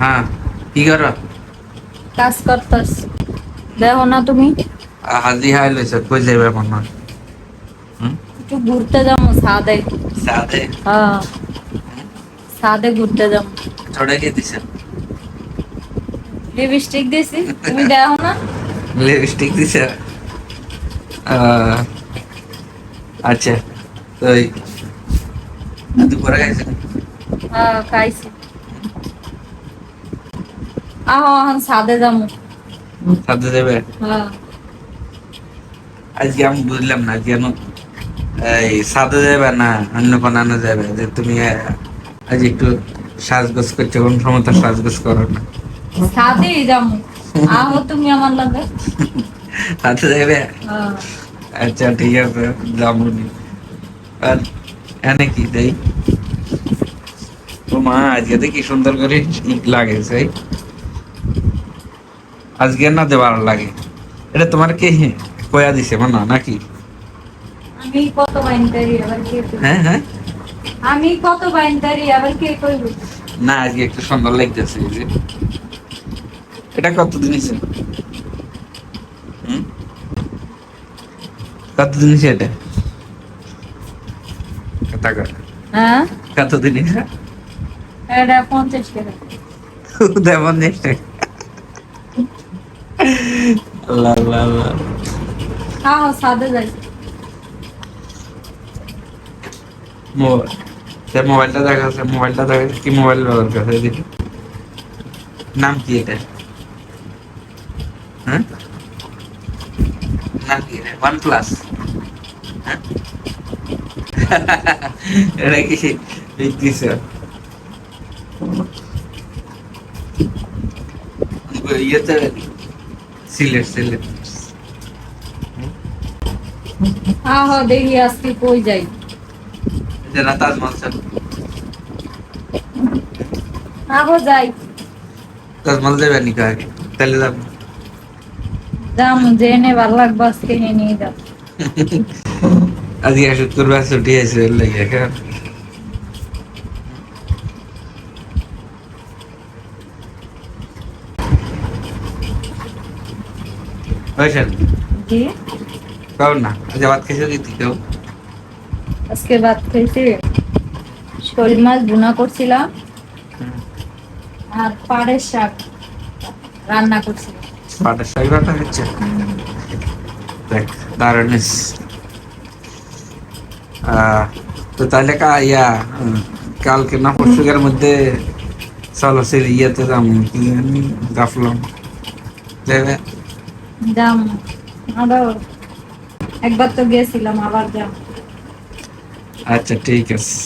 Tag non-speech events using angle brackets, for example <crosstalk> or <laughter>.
হ্যাঁ কি করো? কাজ করতাস। দেখো না তুমি? হাজি হাই লইছে কই যাবে মন একটু ঘুরতে যাব সাদে। সাথে হ্যাঁ। সাদে ঘুরতে যাব। ছড়ে কে দিছে? লিপস্টিক দিছি তুমি দেখো না? লিপস্টিক দিছে? আচ্ছা তো দুপুরে খাইছে হ্যাঁ খাইছি। আহো এখন সাদে যাব সাথে যাবে? হ্যাঁ। আজকে আমি বুঝলাম না কেন এই যাবে না অন্য কোনো আনা যাবে? যে তুমি আজ একটু সাজগোজ করছ কোন সময় তো সাজগোজ করো না। যাব আহো তুমি আমার লাগে। যাবে? হ্যাঁ। আচ্ছা ঠিক আছে যাবনি আর এনে কি দেই? ও মা আজকে তো কি সুন্দর করে লাগে সেই। আজকে না দে ভালো লাগে। এটা তোমার কে কয়া দিছে মনে নাকি? আমি কত বাইনতারি আবার কে হ্যাঁ হ্যাঁ। আমি কত বাইনতারি আবার কে কইব না আজকে একটু সুন্দর লাগতেছে যে। এটা কত দিন হয়েছে হুম? কত দিন হয়েছে এটা টাকা হ্যাঁ? কত দিন হয়েছে এটা পঞ্চাশ টাকা <laughs> দেবন নেক্সট আল্লাহ আল্লাহ আল্লাহ আহো সাদে যাই মোবাইল মোবাইলটা দেখা যাচ্ছে মোবাইলটা দেখা কি মোবাইল ব্যবহার করে দেখি নাম কি এটা হ্যাঁ নাম কি এটা ওয়ান প্লাস এটা কি দিচ্ছে ইয়েতে সিলেট সিলেট আহো দেখি আজকে কই যাই? যেটা তাজমহল স্যার আহো যাই। তাজমহল যাবে নি আগে? তাহলে যাব। যাম জেনে ভালো লাগবে আজকে নিয়ে নিয়ে যাও আজকে শুক্রবার ছুটি আছে এর লাগে জি কাউ না। আজ ভাত খেয়েছো কি? কেউ আজকে ভাত খাইছি শোল মাছ ভুনা করছিলাম। আর পাড়ের শাক রান্না করছিলাম বাটার শাক বাটা হচ্ছে? দেখ তো তাহলে কা ইয়া কালকে না পরশুকের মধ্যে চলো সে ইয়েতে যাম কি জানি গাফলাম যাবে যাম। আরও একবার তো গেছিলাম আবার যাম। আচ্ছা ঠিক আছে।